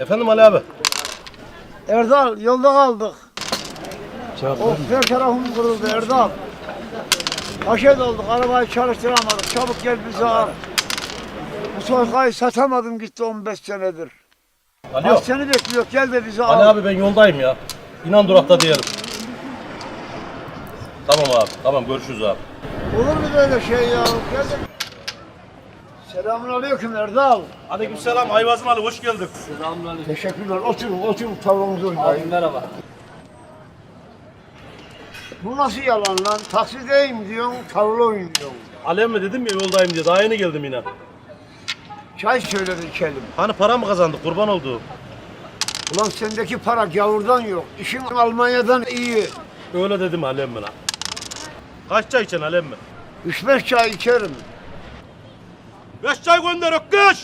Efendim Ali abi. Erdal yolda kaldık. Of her tarafım kırıldı Erdal. Haşet olduk arabayı çalıştıramadık. Çabuk gel bizi al. Bu soykayı satamadım gitti 15 senedir. Alo. Kaç seni bekliyor gel de bizi Ali al. abi ben yoldayım ya. İnan durakta diyelim. Tamam abi. Tamam görüşürüz abi. Olur mu böyle şey ya? Gel de. Selamun aleyküm Erdal. Aleykümselam Ayvazım Ali hoş geldin. Teşekkürler. Oturun oturun tavuğumuzu oynayın. Merhaba. Bu nasıl yalan lan? Taksideyim diyorsun, tavla oynuyorsun. Ali mi dedim ya yoldayım diye. Daha yeni geldim yine. Çay söyledi içelim. Hani para mı kazandık kurban oldu. Ulan sendeki para gavurdan yok. İşin Almanya'dan iyi. Öyle dedim Ali emmi lan. Kaç çay içen Ali emmi? Üç beş çay içerim. Beş çay gönder ökkeş.